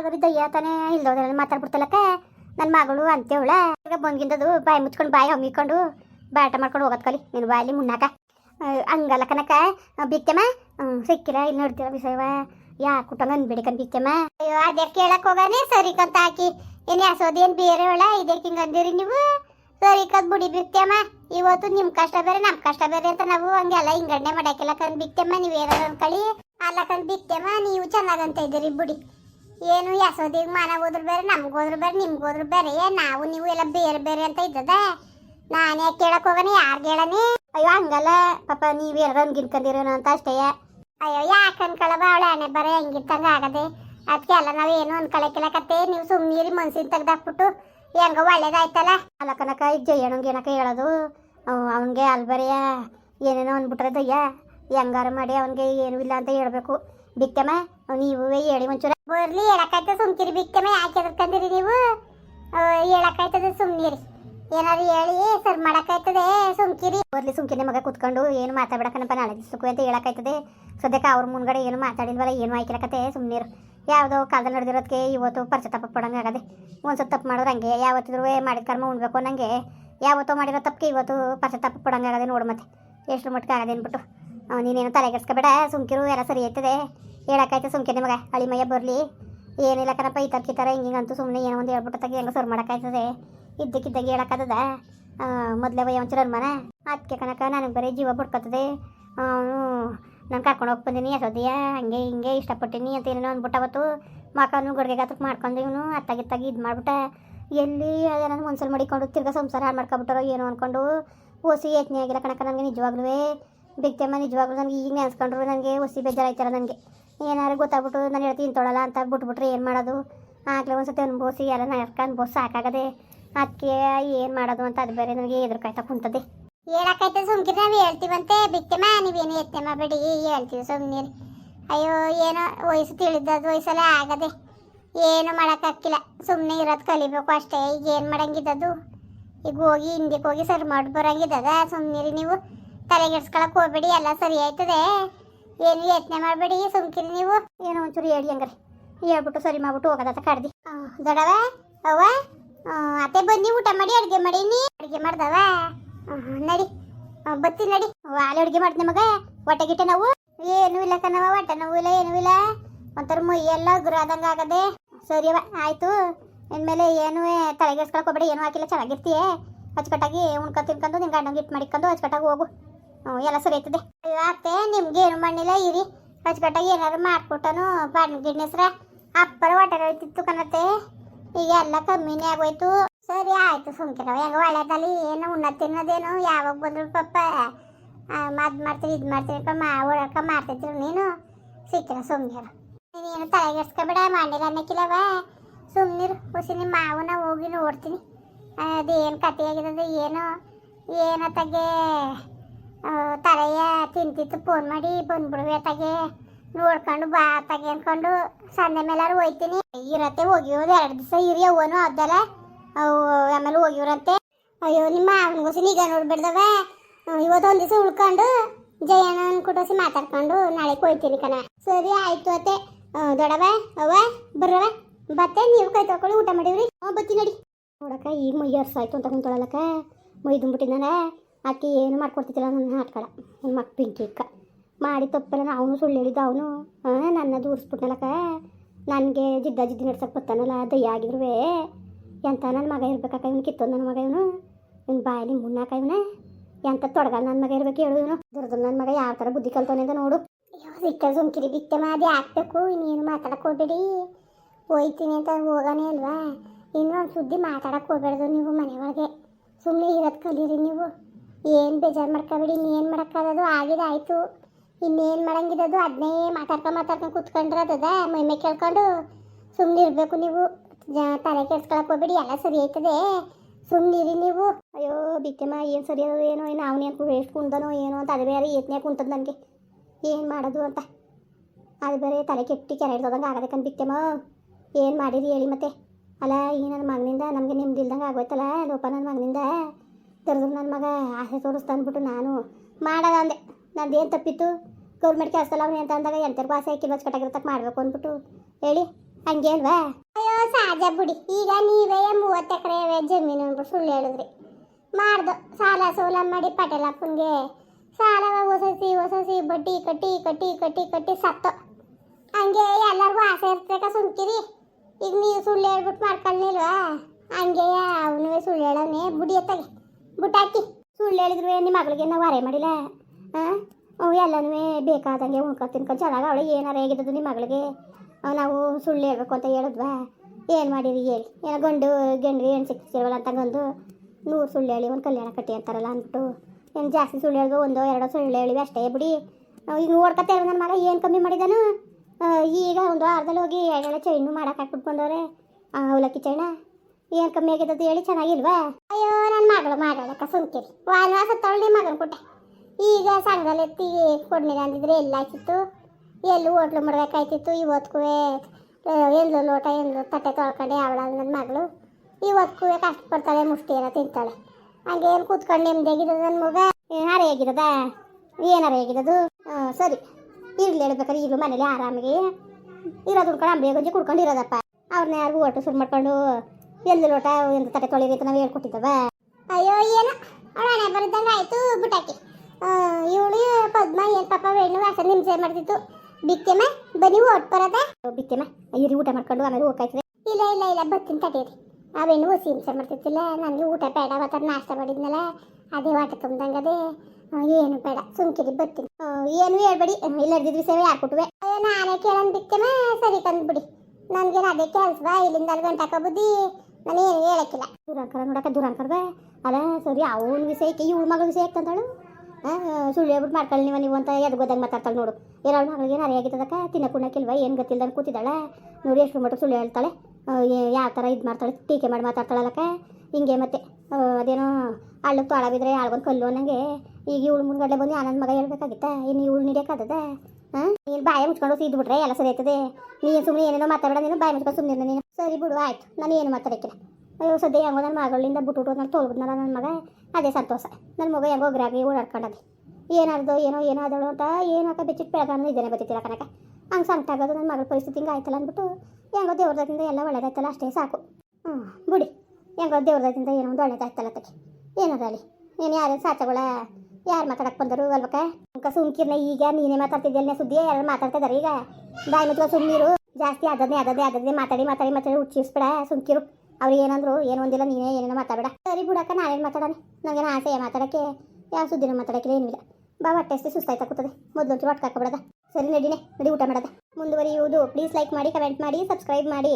ಯಾವಾಗರಿ ದಯ್ಯ ತಾನೇ ಇಲ್ದೋದ್ರೆ ಮಾತಾಡ್ಬಿಡ್ತಲಕ್ಕ? ನನ್ನ ಮಗಳು ಅಂತೇವಳ ಈಗ ಬಂದ್ಗಿಂದದು ಬಾಯಿ ಮುಚ್ಕೊಂಡು, ಬಾಯಿ ಹಮ್ಮಿಕೊಂಡು ಬಾಟ ಮಾಡ್ಕೊಂಡು ಹೋಗೋದ್ ಕಲಿ, ನೀನು ಬಾಯಲ್ಲಿ ಮುನ್ನಾಕ ಹಂಗಲ್ಲ ಕನಕ ಬಿತ್ತಮ್ಮ ಸಿಕ್ಕಿರ, ಇಲ್ಲಿ ನೋಡ್ತೀರ ವಿಷಯವ ಯಾ ಕುಟುಂಬ ಅನ್ಬಿಡಿಕನ್ ಬಿತ್ತಮ್ಮ ಅಯ್ಯೋ ಅದೇ ಕೇಳಕ್ ಹೋಗಾನೆ ಸರಿ ಕಂತ ಹಾಕಿ ಏನ್ ಯಾಸೋದೇನ್ ಬೇರೆ ಒಳ ಇದೇ ಹಿಂಗೆ ಅಂದಿರಿ ನೀವು? ಸರಿ ಕದ್ ಬಿಡಿ ಬಿತ್ತೆಮ್ಮ ಇವತ್ತು ನಿಮ್ ಕಷ್ಟ ಬೇರೆ, ನಮ್ ಕಷ್ಟ ಬೇರೆ ಅಂತ ನಾವು ಹಂಗೆಲ್ಲ ಹಿಂಗಣ್ಣೆ ಮಾಡಕ್ಕೆಲ್ಲ ಕಂದ್ ಬಿತ್ತೆಮ್ಮ ನೀವು ಏನಾರ ಅನ್ಕೊಳ್ಳಿ ಅಲ್ಲ ಕಂದ್ ಬಿತ್ತೆಮ್ಮ ನೀವು ಚೆನ್ನಾಗಂತ ಇದ್ದೀರಿ, ಬಿಡಿ. ಏನು ಯಸೋದಿಗೆ ಮನೆ ಹೋದ್ರು ಬೇರೆ, ನಮ್ಗೆ ಹೋದ್ರು ಬೇರೆ, ನಿಮ್ಗೆ ಹೋದ್ರು ಬೇರೆ ನಾವು, ನೀವು ಎಲ್ಲ ಬೇರೆ ಬೇರೆ ಅಂತ ಇದ್ದದ ನಾನು ಯಾಕೆ ಕೇಳಕ್ ಹೋಗನಿ, ಯಾರು ಕೇಳನಿ? ಅಯ್ಯೋ, ಹಂಗಲ್ಲ, ಪಾಪ ನೀವು ಏನಾರ ಅನ್ಗಿನ್ಕೊಂಡಿರೋನು ಅಂತ ಅಷ್ಟೇ. ಅಯ್ಯೋ, ಯಾಕೆ ಅನ್ಕೊಳವ? ಅವಳ ಹಣೆ ಬರ ಹೆಂಗಿತ್ತಂಗ ಆಗದೆ. ಅದಕ್ಕೆ ಅಲ್ಲ, ನಾವು ಏನು ಅನ್ಕೊಳಕಿಲ್ಲ ಕೇಳಕತ್ತೆ ನೀವು ಸುಮ್ಮನಿರಿ ಮನ್ಸಿನ ತೆಗ್ದಾಕ್ಬಿಟ್ಟು ಹೆಂಗ ಒಳ್ಳೇದಾಯ್ತಲ್ಲ? ಅಲ್ಲ ಕನಕ ಈಗ ಜಯ್ಯಣ್ಣಂಗೆ ಏನಕ ಹೇಳೋದು? ಅವನಿಗೆ ಅಲ್ಬರಿಯ ಏನೇನೋ ಅಂದ್ಬಿಟ್ರೆ ಹೆಂಗಾರ ಮಾಡಿ ಅವನಿಗೆ ಏನೂ ಇಲ್ಲ ಅಂತ ಹೇಳ್ಬೇಕು. ಬಿಕ್ಕಮ್ಮ ನೀವು ಹೇಳಿ ಒಂಚೂರ ಬರ್ಲಿ ಹೇಳಕ್ಕಾಯ್ತದ ಸುಮ್ಕಿರಿ ಬಿಕ್ಕಮ್ಮ ಯಾಕೆ ಎದರ್ಕಂದಿರಿ ನೀವು? ಹೇಳಕ್ಕಾಯ್ತದ ಸುಮ್ನಿರಿ. ಏನಾದ್ರು ಹೇಳಿ, ಸರ್ ಮಾಡಕ್ಕಾಯ್ತದೆ, ಸುಮ್ಕಿರಿ. ಬರ್ಲಿ ಸುಮ್ಕಿರಿ ಮಗ ಕುತ್ಕೊಂಡು, ಏನು ಮಾತಾಡ್ಬೇಕನಪ್ಪ ನಾಳೆ ದಿವಸಕ್ಕೂ ಅಂತ ಹೇಳಕ್ಕಾಯ್ತದೆ. ಸದ್ಯಕ್ಕೆ ಅವ್ರ ಮುಂದ್ಗಡೆ ಏನು ಮಾತಾಡಿಲ್ವಲ್ಲ, ಏನು ಆಯ್ಕಿರಕತ್ತೆ ಸುಮ್ಮನಿರು ಯಾವುದೋ ಕಾಲದಲ್ಲಿ ನಡೆದಿರೋದಕ್ಕೆ ಇವತ್ತು ಪರ್ಚತಾಪ ಪಡಂಗೆ ಆಗದೆ. ಒಂದ್ಸತಿ ತಪ್ಪು ಮಾಡೋದು ಹಂಗೆ, ಯಾವತ್ತಿದ್ರು ಮಾಡಿದ ಕರ್ಮ ಉಣ್ಬೇಕು ಅನ್ನಂಗೆ. ಯಾವತ್ತೋ ಮಾಡಿರೋ ತಪ್ಪಿಗೆ ಇವತ್ತು ಪಶ್ಚಾತ್ತಾಪ ಪಡಂಗೆ ಆಗದೆ ನೋಡು ಮತ್ತೆ. ಎಷ್ಟು ಮಟ್ಟಿಗೆ ಆಗದೆ ಅಂದ್ಬಿಟ್ಟು. ನೀನೇನು ತಲೆಗೆಡ್ಸ್ಕೊಬೇಡ, ಸುಮ್ಕಿರು, ಎಲ್ಲ ಸರಿ ಆಯ್ತದೆ ಹೇಳಕ್ಕಾಯ್ತು ಸುಮ್ಕೆ ಮಗ ಅಳಿಮಯ್ಯ ಬರಲಿ. ಏನಿಲ್ಲ ಕಣಪ್ಪ, ಈ ಥರ ತರ ಥರ ಹಿಂಗಿಂಗಂತೂ ಸುಮ್ಮನೆ ಏನೋ ಒಂದು ಹೇಳ್ಬಿಟ್ಟು ತೆಗಿ ಹೆಂಗೆ ಸರ್ ಮಾಡೋಕ್ಕಾಯ್ತದೆ. ಇದ್ದಕ್ಕಿದ್ದಾಗ ಹೇಳಕ್ಕಾಗ್ತದ? ಮೊದಲೇ ವಯ ಒಂಚೂರು ಅನುಮಾನ? ಅದಕ್ಕೆ ಕನಕ ನನಗೆ ಬರೀ ಜೀವ ಬಿಡ್ಕೊತದೆ ನಾನು ಕರ್ಕೊಂಡು ಹೋಗಿ ಬಂದೀನಿ ಯಶೋದಿಯ ಹಂಗೆ ಹಿಂಗೆ ಇಷ್ಟಪಟ್ಟಿನಿ ಅಂತ ಏನೇನೋ ಅಂದ್ಬಿಟ್ಟವತ್ತು ಅವತ್ತು ಮಕನು ಗಡ್ಗೆ ಗಾತ್ರಕ್ಕೆ ಮಾಡ್ಕೊಂಡು ಇವನು ಅತ್ತಾಗಿತ್ತಾಗಿ ಇದು ಮಾಡ್ಬಿಟ್ಟ. ಎಲ್ಲಿ ಅದೇನೋ ಮನ್ಸಲ್ಲಿ ಮಡಿಕೊಂಡು ತಿರ್ಗಾ ಸಂಸಾರ ಹಾಳು ಮಾಡ್ಕೊಬಿಟ್ಟಾರೋ ಏನೋ ಅಂದ್ಕೊಂಡು ಓಸಿ ಯೋಚನೆ ಆಗಿಲ್ಲ ಕಣಕ ನನಗೆ ನಿಜವಾಗ್ಲೂ ಬಿಗ್ತಮ್ಮ ನಿಜವಾಗ್ಲೂ ನನಗೆ ಈಗ ನೆನೆಸ್ಕೊಂಡ್ರು, ನನಗೆ ಒಸಿ ಬೇಜಾರಾಯ್ತಾರ ನನಗೆ. ಏನಾರು ಗೊತ್ತಾಗ್ಬಿಟ್ಟು ನಾನು ಹೇಳ್ತೀನಿ ತೊಳಲ್ಲ ಅಂತ ಬಿಟ್ಬಿಟ್ರೆ ಏನು ಮಾಡೋದು? ಆಗಲೇ ಒಂದ್ಸತಿ ಅನ್ಬೋಸಿ ಎಲ್ಲ ನರ್ಕ ಅನ್ಬೋಸಿ ಸಾಕಾಗದೆ ಅದಕ್ಕೆ ಏನು ಮಾಡೋದು ಅಂತ ಅದು ಬೇರೆ ನನಗೆ ಎದುರ್ಕಾಯ್ತಾ ಕುಂತದೆ. ಹೇಳಕ್ಕಾಯ್ತದೆ ಸುಮ್ಕಿರಿ, ನಾವು ಹೇಳ್ತೀವಂತೆ. ಬಿತ್ತಮ್ಮ ನೀವೇನು ಯತ್ನೆ ಮಾಡಬೇಡಿ ಹೇಳ್ತೀವಿ ಸುಮ್ಮನೆ ಅಯ್ಯೋ, ಏನೋ ವಯಸ್ಸು ತಿಳಿದದ್ದು ವಯಸ್ಸಲ್ಲೇ ಆಗದೆ, ಏನು ಮಾಡೋಕ್ಕಾಗಿಲ್ಲ ಸುಮ್ಮನೆ ಇರೋದು ಕಲಿಬೇಕು ಅಷ್ಟೇ. ಈಗ ಏನು ಮಾಡಂಗಿದ್ದದು? ಈಗ ಹೋಗಿ, ಹಿಂದಕ್ಕೆ ಹೋಗಿ ಸರಿ ಮಾಡಿ ಬರೋಂಗಿದ್ದದ ಸುಮ್ಮನೆ ನೀವು. ತಲೆಗೆಡ್ಸ್ಕೊಳಕ್ಕೆ ಹೋಗ್ಬೇಡಿ, ಎಲ್ಲ ಸರಿ ಆಯ್ತದೆ. ಏನು ಯೋಚನೆ ಮಾಡಬೇಡಿ, ಸುಮ್ಕಿರಿ ನೀವು. ಏನೋ ಒಂಚೂರು ಹೇಳಿ ಹಂಗಾರೆ. ಹೇಳ್ಬಿಟ್ಟು ಸರಿ ಮಾಡ್ಬಿಟ್ಟು ಹೋಗೋದತ್ತ ಕಡ್ದಿ. ದೊಡವ ಅವ್ವ ಅತ್ತೆ ಬನ್ನಿ, ಊಟ ಮಾಡಿ, ಅಡುಗೆ ಮಾಡೀನಿ ಅಡುಗೆ ಮಾಡ್ದವ? ನಡಿ. ಬತ್ತಿ ನಡಿ. ವಾಲೆ ಅಡುಗೆ ಮಾಡ್ತೀನಿ ಮಗ ಹೊಟ್ಟೆ ಗಿಟ್ಟೆ ನಾವು? ಏನೂ ಇಲ್ಲ ಕಣವ ಹೊಟ್ಟೆ ನೋವು ಇಲ್ಲ, ಏನೂ ಇಲ್ಲ. ಒಂಥರ ಮೈ ಎಲ್ಲ ಆದಂಗ ಆಗದೆ. ಸರಿಯವ ಆಯ್ತು. ಇನ್ಮೇಲೆ ಏನು ತಲೆಗೆಡ್ಸ್ಕೊಳಕ್ ಹೋಗ್ಬೇಡಿ, ಏನೂ ಹಾಕಿಲ್ಲ, ಚೆನ್ನಾಗಿರ್ತೀಯ. ಅಚ್ಚುಕಟ್ಟಾಗಿ ಉಣ್ಕೊಂಡು ತಿನ್ಕೊಂಡು ನಿಂಗೆ ಗಂಡಂಗೆ ಇಟ್ಟು ಮಾಡಿಕೊಂಡು ಅಚ್ಚುಕಟ್ಟಾಗಿ ಹೋಗು. ಎಲ್ಲ ಸರಿ ಐತದೆ ಅತ್ತೆ, ನಿಮ್ಗೆ ಏನು ಮಣ್ಣಿಲ್ಲ? ಇರಿ. ಅಚ್ಚುಕಟ್ಟಾಗಿ ಏನಾದ್ರು ಮಾಡ್ಕೊಟ್ಟನು ಬಣ್ಣ ಗಿಡ್ನೆಸ್ರ ಅಪ್ಪರ ಹೊಟ್ಟೆ ಹೋಯ್ತಿತ್ತು ಕಣತ್ತೆ. ಈಗ ಎಲ್ಲ ಕಮ್ಮಿನೇ ಆಗೋಯ್ತು. ಸರಿ ಆಯ್ತು ಸುಮ್ಕಿರವ ಹೆಂಗ ಒಳ್ಳೆದಲ್ಲಿ, ಏನು ಉಣ್ಣ ತಿನ್ನೋದೇನು? ಯಾವಾಗ ಬಂದ್ರು ಪಪ್ಪ ಮದ್ ಮಾಡ್ತೀರಿ, ಇದು ಮಾಡ್ತೀರಿ ಮಾ, ಓಡಾಡ್ಕ ಮಾಡ್ತಿದ್ರು ನೀನು. ಸಿಕ್ಕಿರ ಸುಮ್ನಿರು ನೀನೇನು ತಲೆಗೆಡ್ಸ್ಕೊಬೇಡ ಮಾಡಿಲ್ಲ ಅನ್ನಕ್ಕಿಲ್ಲವ ಸುಮ್ನಿರು, ಹುಸಿ ನಿಮ್ಮ ಮಾವನ ಹೋಗಿ ನೋಡ್ತೀನಿ. ಅದೇನು ಕತೆ ಆಗಿರೋದು ಏನು? ಏನತ್ತಾಗೆ ತಲೆಯ ತಿಂತಿತ್ತು ಫೋನ್ ಮಾಡಿ ಬಂದ್ಬಿಡುವೆ ಅತ್ತಾಗೆ ನೋಡ್ಕೊಂಡು ಬಾ ಅತ್ತಾಗೆ ಅನ್ಕೊಂಡು ಸಂಜೆ ಮೇಲಾರು ಹೋಯ್ತೀನಿ. ಇರತ್ತೆ ಹೋಗಿರೋದು ಎರಡು ದಿವಸ ಇರಿ ಅವನು ಅದಲ್ಲ ಅವು ಆಮೇಲೆ ಹೋಗಿವ್ರಂತೆ. ಅಯ್ಯೋ, ನಿಮ್ಮ ಅವನಿಗೋಸಿ ಈಗ ನೋಡ್ಬಿಡ್ದವ. ಇವತ್ತು ಒಂದು ದಿವಸ ಉಳ್ಕೊಂಡು ಜಯಣ್ಣನ ಕುಟೋಸಿ ಮಾತಾಡ್ಕೊಂಡು ನಾಳೆ ಹೋಯ್ತೀನಿ ಕಣ. ಸರಿ, ಆಯ್ತು ಅತ್ತೆ. ದೊಡವ ಅವ ಬರ್ರವ ಬತ್ತೆ, ನೀವು ಕೈ ತಕೊಳ್ಳಿ ಊಟ ಮಾಡಿವ್ರಿ. ಹ್ಞೂ ಬತ್ತಿ ನಡಿ. ನೋಡಕ್ಕ, ಈಗ ಮೈ ಆಯ್ತು ಅಂತ ಕುಂತೊಳಲಕ್ಕ ಮೈ ದುಂಬಿಟ್ಟಿದ್ದಾನ. ಆಕೆ ಏನು ಮಾಡ್ಕೊಡ್ತಿದ್ದಿಲ್ಲ ನನ್ನ ಆಟ್ಕಳ ನನ್ನ ಮಕ್ಕ ಪಿಂಕಿ ಅಕ್ಕ ಮಾಡಿ ತಪ್ಪಲ್ಲ, ಅವನು ಸುಳ್ಳು ಹೇಳಿದ್ದ, ಅವನು ನನ್ನ ದೂರಿಸ್ಬಿಟ್ನಲಕ್ಕ ನನಗೆ ಜಿದ್ದ ಜಿದ್ದಿ ನಡ್ಸಕ್ಕೆ ಬರ್ತಾನಲ್ಲ ದಯ್ಯ ಆಗಿರುವೆ. ಎಂಥ ನನ್ನ ಮಗ ಇರ್ಬೇಕಾಕ ಇವನು ಕಿತ್ತು ನನ್ನ ಮಗ ಇವನು. ಇವ್ನು ಬಾಯಲ್ಲಿ ಮುನ್ನಾಕ ಇವನ. ಎಂಥ ತೊಡಗ ನನ್ನ ಮಗ ಇರ್ಬೇಕು ಹೇಳು ಇವನು. ದುರ್ದು ನನ್ನ ಮಗ ಯಾವ ಥರ ಬುದ್ಧಿ ಕಲ್ತವನೆ ಅಂತ ನೋಡು. ಸಿಕ್ಕ ಸುಮ್ಕಿರಿ ಬಿತ್ತೆ ಮಾದಿ ಹಾಕ್ಬೇಕು. ಇನ್ನೇನು ಮಾತಾಡಕ್ಕೆ ಹೋಗ್ಬೇಡಿ. ಹೋಯ್ತೀನಿ ಅಂತ ಹೋಗೋಣ ಅಲ್ವಾ ಇನ್ನೂ ಒಂದು ಸುದ್ದಿ ಮಾತಾಡಕ್ಕೆ ಹೋಗ್ಬೇಡ್ದು ನೀವು ಮನೆ ಸುಮ್ಮನೆ ಇರೋದು ಕಲೀರಿ ನೀವು. ಏನು ಬೇಜಾರು ಮಾಡ್ಕೊಬೇಡಿ ಏನು ಮಾಡೋಕ್ಕಾಗೋದು ಆಗಿದೆ, ಆಯಿತು. ಇನ್ನೇನು ಮಾಡಂಗಿರೋದು ಅದನ್ನೇ ಮಾತಾಡ್ಕೊಂಡು ಮಾತಾಡ್ಕೊಂಡು ಕೂತ್ಕೊಂಡ್ರೆ ಅದದ ಮೈಮೆ ಕೇಳ್ಕೊಂಡು ಸುಮ್ಮನೆ ಇರಬೇಕು ನೀವು. ಜ- ತಲೆ ಕೆಡ್ಸ್ಕೊಳಕ್ಕೆ ಹೋಗ್ಬೇಡಿ, ಎಲ್ಲ ಸರಿ ಆಯ್ತದೆ. ಸುಮ್ಮನಿರಿ ನೀವು. ಅಯ್ಯೋ ಬಿತ್ತೆಮ್ಮ ಏನು ಸರಿ ಅದು ಏನೋ, ಏನು ಅವನೇ ಅಂತ ಎಷ್ಟು ಕುಂದನೋ, ಏನೋ ಅಂತ ಅದು ಬೇರೆ ಏತನೇ ಕುಂತದ ನನಗೆ. ಏನು ಮಾಡೋದು ಅಂತ. ಅದು ಬೇರೆ ತಲೆ ಕೆಟ್ಟಿ ಕೆರೆ ಹಿಡ್ದಂಗೆ ಆಗದೆ ಕಣ್ ಬಿತ್ತೆಮ್ಮ ಏನು ಮಾಡಿರಿ ಹೇಳಿ ಮತ್ತೆ. ಅಲ್ಲ, ಈ ನನ್ನ ಮಗನಿಂದ ನಮಗೆ ನಿಮ್ದು ಇಲ್ದಂಗೆ ಆಗೋಯ್ತಲ್ಲ, ಲೋಪ ನನ್ನ ಮಗನಿಂದ. ತೆರೆದು ನನ್ನ ಮಗ ಆಸೆ ತೋರಿಸ್ತಾ ಅಂದ್ಬಿಟ್ಟು ನಾನು ಮಾಡದ ಅಂದೆ. ಏನು ತಪ್ಪಿತ್ತು? ಗೌರ್ಮೆಂಟ್ ಕೆಲಸ ಅವ್ನು ಅಂತ ಅಂದಾಗ ಎಂಟರ್ಗೂ ಆಸೆ ಹಾಕಿ ಬಸ್ ಕಟ್ಟಾಗಿರ್ತಕ್ಕೆ ಮಾಡಬೇಕು ಅಂದ್ಬಿಟ್ಟು ಹೇಳಿ. ಹಂಗೆ ಅಯ್ಯೋ ಸಾಧ್ಯ ಬಿಡಿ. ಈಗ ನೀವೇ ಮೂವತ್ತು ಎಕರೆ ಜಮೀನು ಅಂದ್ಬಿಟ್ಟು ಸುಳ್ಳು ಹೇಳಿದ್ರಿ. ಮಾಡ್ದು. ಸಾಲ ಸೋಲ ಮಾಡಿ ಪಟೇಲಪ್ಪನಿಗೆ ಸಾಲ ಹೊಸಸಿ ಹೊಸಸಿ, ಬಡ್ಡಿ ಕಟ್ಟಿ ಕಟ್ಟಿ ಕಟ್ಟಿ ಕಟ್ಟಿ ಸತ್ತು. ಹಂಗೆ ಎಲ್ಲರಿಗೂ ಆಸೆ ಇರ್ತಕ್ಕ ಸುಮ್ಕಿರಿ. ಈಗ ನೀವು ಸುಳ್ಳು ಹೇಳ್ಬಿಟ್ಟು ಮಾಡ್ಕೊಳ್ಳಿಲ್ವಾ ಹಂಗೆ ಅವನು ಸುಳ್ಳು ಹೇಳೋನೇ ಬುಡಿ ಬುಟ್ಟಾಕಿ ಸುಳ್ಳು ಹೇಳಿದ್ರು ನಿಮ್ಮ ಮಗಳಿಗೆ ನಾವು ಅರೆ ಮಾಡಿಲ್ಲ. ಹಾಂ ಅವು ಎಲ್ಲನೂ ಬೇಕಾದಂಗೆ ಉಣ್ಕೊಂಡು ತಿನ್ಕೊಂಡು ಚೆನ್ನಾಗ ಅವಳು ಏನಾರ ಹೇಗಿದ್ದದು ನಿಮ್ಮ ಮಗಳಿಗೆ. ನಾವು ಸುಳ್ಳು ಹೇಳ್ಬೇಕು ಅಂತ ಹೇಳಿದ್ವಾ? ಏನು ಮಾಡಿರಿ ಹೇಳಿ. ಏನೋ ಗಂಡು ಗಂಡು ಏನು ಸಿಕ್ತಿರವಲ್ಲ ಅಂತ ಗಂದು ನೂರು ಸುಳ್ಳು ಹೇಳಿ ಒಂದು ಕಲ್ಯಾಣ ಕಟ್ಟಿ ಅಂತಾರಲ್ಲ ಅಂದ್ಬಿಟ್ಟು. ಏನು ಜಾಸ್ತಿ ಸುಳ್ಳು ಹೇಳಿದ್ರು ಒಂದೋ ಎರಡೋ ಸುಳ್ಳು ಹೇಳಿವಿ ಅಷ್ಟೇ ಬಿಡಿ. ಈಗ ನೋಡ್ಕೊತಾ ಇರೋ ನನ್ನ ಮಗ, ಏನು ಕಮ್ಮಿ ಮಾಡಿದಾನು? ಈಗ ಒಂದು ವಾರದಲ್ಲಿ ಹೋಗಿ ಎರಡೆಲ್ಲ ಚೈನು ಮಾಡಕ್ಕೆ ಹಾಕ್ಬಿಟ್ಟು ಬಂದವ್ರೆ. ಅವಲಕ್ಕಿ ಚೈನ ಏನು ಕಮ್ಮಿ ಆಗಿದ್ದದು ಹೇಳಿ ಚೆನ್ನಾಗಿಲ್ವಾ? ಅಯ್ಯೋ ನನ್ನ ಮಗಳು ಮಾಡಲಕ್ಕ ಸುಮ್ಕಿರಿ. ವಾರ ತಳ್ಳಿ ಮಗನ ಕೊಟ್ಟೆ ಈಗ ಸಂಘದಲ್ಲಿ ಎತ್ತಿ ಕೊಡ್ಲಿಲ್ಲ ಅಂದಿದ್ರೆ ಎಲ್ಲ ಆಯ್ತಿತ್ತು ಎಲ್ಲೂ ಹೋಟ್ಲು ಮಾಡ್ಬೇಕಾಯ್ತಿತ್ತು ಇವತ್ಕುವೆ ಎಲ್ಲ ಲೋಟ ಎಲ್ಲ ತಟ್ಟೆ ತೊಳ್ಕೊಂಡೆ ಅವಳ ನನ್ನ ಮಗಳು. ಇವತ್ಕುವೆ ಕಷ್ಟ ಪಡ್ತಾಳೆ ಮುಷ್ಟಿ ಏನೋ ತಿಂತಾಳೆ. ಹಂಗೇನು ಕೂತ್ಕೊಂಡು ನೆಮ್ಮದಿಯಾಗಿದ್ದದ ನನ್ನ ಮಗ? ಏನಾರ ಹೇಗಿರದ ಏನಾರ ಹೇಗಿರದು ಆ, ಸರಿ. ಇರ್ಲಿ ಹೇಳ್ಬೇಕಾದ್ರೆ ಈಗಲೂ ಮನೇಲಿ ಆರಾಮಿಗೆ ಇರೋದು ಉಳ್ಕೊಂಡು ಅಂಬೆ ಗೊಜ್ಜಿ ಕುಡ್ಕೊಂಡು ಇರೋದಪ್ಪ ಅವ್ರನ್ನ ಯಾರಿಗೂ ಒಟ್ಟು ಸುರು ಮಾಡ್ಕೊಂಡು ಎಲ್ಲಿ ಲೋಟ ಎಂತ ತಟ್ಟೆ ಅಂತ ನಾವು ಹೇಳ್ಕೊಟ್ಟಿದ್ದವ ಅಯ್ಯೋ ಏನೋ. ಅವಳ ಹಣೆ ಆಯಿತು ಬುಟಾಕಿ ಇವಳು ಪದ್ಮ ಏನು ಪಾಪ ಹೆಣ್ಣು ವಾಸ ನಿಮ್ಸೆ ಮಾಡ್ತಿತ್ತು. ಬಿತ್ತೆಮ್ಮ ಬನ್ನಿ ಓಟ್ ಬರದ? ಬಿತ್ತೆಮ್ಮ ಇರಿ ಊಟ ಮಾಡ್ಕೊಂಡು ಆಮೇಲೆ ಹೋಗ್ತಾಯ್ತದೆ ಇಲ್ಲ ಇಲ್ಲ ಇಲ್ಲ ಬರ್ತೀನಿ ತಡೀರಿ ಹೆಣ್ಣು ಹೊಸಿ ಹಿಂಸೆ ಮಾಡ್ತಿತ್ತಿಲ್ಲ ನನಗೆ ಊಟ ಬೇಡ ಅವತ್ತ ನಾಷ್ಟ ಮಾಡಿದ್ನಲ್ಲ ಅದೇ ವಾಟ ತುಂಬ್ದಂಗೆ ಅದೇ. ಆ, ಏನು ಬೇಡ ಸುಮ್ಕಿರಿ ಬರ್ತೀನಿ. ಆ, ಏನು ಹೇಳ್ಬೇಡಿ ಇಲ್ಲದಿದ್ವಿ ಸೇವೆ ಯಾರು ಕೊಟ್ಟುವೆ? ಅಯ್ಯೋ ನಾನೇ ಕೇಳನ್ ಬಿತ್ತೆಮ್ಮ ಸರಿ ತಂದ್ಬಿಡಿ. ನನ್ಗೇನು ಅದೇ ಕೆಲ್ಸವಾ ಇಲ್ಲಿಂದ ಅಲ್ಲಿ ಗಂಟೆ ಬುದ್ಧಿ. ನಾನು ಏನು ಹೇಳಕ್ಕಿಲ್ಲ. ದುರಂಕರ ನೋಡಕ ದುರಂಕರ್ದ ಅಲ್ಲ, ಸರಿ, ಅವನ ವಿಷಯಕ್ಕೆ ಇವಳು ಮಗಳ ವಿಷಯಕ್ಕೆ ತಂದಳು ಸುಳ್ಳು ಹೇಳ್ಬಿಟ್ಟು ಮಾಡ್ಕೊಳ್ಳಿ ನೀವು ನೀವು ಅಂತ ಎದ್ದು ಗೊತ್ತಾಗ ಮಾತಾಡ್ತಾಳೆ ನೋಡು. ಎರಡು ಮಗಳಿಗೆ ನರೆ ಆಗಿದ್ದದಕ್ಕ ತಿನ್ನ ಕುಣ್ಣಕ್ಕಿಲ್ವ ಏನು ಗೊತ್ತಿಲ್ದಂಗೆ ಕೂತಿದ್ದಾಳೆ? ನೋಡಿ, ಎಷ್ಟು ಮಟ್ಟ ಸುಳ್ಳು ಹೇಳ್ತಾಳೆ. ಯಾವ ಥರ ಇದು ಮಾಡ್ತಾಳೆ? ಟೀಕೆ ಮಾಡಿ ಮಾತಾಡ್ತಾಳಲ್ಲಕ್ಕ ಹಿಂಗೆ ಮತ್ತೆ ಅದೇನೋ ಹಳ್ಳು ತೊಳಬಿದ್ರೆ ಆಳ್ಗೊಂದು ಕಲ್ಲು ಅನ್ನಂಗೆ. ಈಗ ಇವಳು ಮುಂದ್ಗಡೆ ಬಂದು ಆನಂದ್ ಮಗ ಹೇಳ್ಬೇಕಾಗಿತ್ತ? ಇನ್ನು ಇವಳು ನೀಡಕ್ಕಾಗದ ನೀನು ಬಾಯ ಮುಚ್ಕೊಂಡು ಇದ್ಬಿಟ್ರೆ ಎಲ್ಲ ಸರಿ ಆಯ್ತದೆ. ನೀನು ಸುಮ್ಮನೆ ಏನೇನೋ ಮಾತಾಡೋಣ ನೀನು, ಬಾಯಿ ಮುಚ್ಕೊಂಡು ಸುಮ್ಮನೆ ನೀನು. ಸರಿ ಬಿಡು, ಆಯ್ತು. ನಾನು ಏನು ಮಾತಾಡಕ್ಕಿಲ್ಲ. ಅಯ್ಯೋ, ಸದ್ಯ ಹೆಂಗೋ ನನ್ನ ಮಗಳಿಂದ ಬಿಟ್ಬಿಟ್ಟು ನಾನು ತೊಳ್ಬಿದ್ನಲ್ಲ ನನ್ನ ಮಗ. ಅದೇ ಸಂತೋಷ. ನನ್ನ ಮಗ ಹೆಂಗೋ ಗ್ರಾಗಿ ಓಡಾಡ್ಕೊಂಡದೆ. ಏನಾರ್ದು ಏನೋ, ಏನಾದಳು ಅಂತ ಏನಕ್ಕ ಬೆಚ್ಚಿಟ್ಟು ಬೆಳಗಾನ ಇದೇನೆ ಬತ್ತಿತ್ತಿಲ್ಲ ಕನಕ ಹಂಗೆ ಸಂಕಟಾಗೋದು ನನ್ನ ಮಗಳ ಪರಿಸ್ಥಿತಿ ಹಿಂಗೆ ಆಯ್ತಲ್ಲ ಅಂದ್ಬಿಟ್ಟು ಹೆಂಗೋ ದೇವ್ರದಿಂದ ಎಲ್ಲ ಒಳ್ಳೇದಾಯ್ತಲ್ಲ, ಅಷ್ಟೇ ಸಾಕು. ಹ್ಞೂ ಬಿಡಿ. ಹೆಂಗೋ ದೇವ್ರದಿಂದ ಏನೋ ಒಂದು ಒಳ್ಳೇದಾಯ್ತಲ್ಲ ತಕ್ಕೆ ಏನಾರ ನೀನು ಏನು ಯಾರೇನು ಸಾಚಗಳ ಯಾರು ಮಾತಾಡಕ್ಕೆ ಬಂದರು ಅಲ್ವಕ್ಕ? ಸುಮ್ಕಿರ್ನ, ಈಗ ನೀನೇ ಮಾತಾಡ್ತಿದ್ದೆ ಸುದ್ದಿ ಯಾರು ಮಾತಾಡ್ತಿದಾರೆ ಈಗ? ಬಾಯಿ ಮತ್ತು ಸುಮ್ಮೀರು ಜಾಸ್ತಿ ಅದನ್ನೇ ಅದನ್ನೇ ಅದನ್ನೇ ಮಾತಾಡಿ ಮಾತಾಡಿ ಮಾತಾಡಿ ಉಚ್ಚಿಸ್ಬೇಡ ಸುಮ್ಕಿರು. ಅವ್ರು ಏನಂದ್ರು, ಏನು ಒಂದಿಲ್ಲ, ನೀನೇ ಏನೇನೋ ಮಾತಾಡಬೇಡ. ಸರಿ ಬಿಡಕ್ಕ ನಾನೇನು ಮಾತಾಡೋಣ? ನನಗೇನು ಆಸೆ ಮಾತಾಡೋಕ್ಕೆ, ಯಾವ ಸುದ್ದಿನ ಮಾತಾಡೋಕ್ಕೆ ಏನಿಲ್ಲ. ಬಾ, ಹೊಟ್ಟೆ ಅಷ್ಟೇ ಸುಸ್ತಾಯ್ತಾ ಕೂತದೆ. ಮೊದಲೊಂಚೂರು ಹೊಟ್ಟೆ ಹಾಕೋಬಿಡದ ಸರಿ ನಡಿನೇ, ನಡಿ ಊಟ ಮಾಡೋದ. ಮುಂದುವರಿಯುವುದು. ಪ್ಲೀಸ್ ಲೈಕ್ ಮಾಡಿ ಕಮೆಂಟ್ ಮಾಡಿ ಸಬ್ಸ್ಕ್ರೈಬ್ ಮಾಡಿ.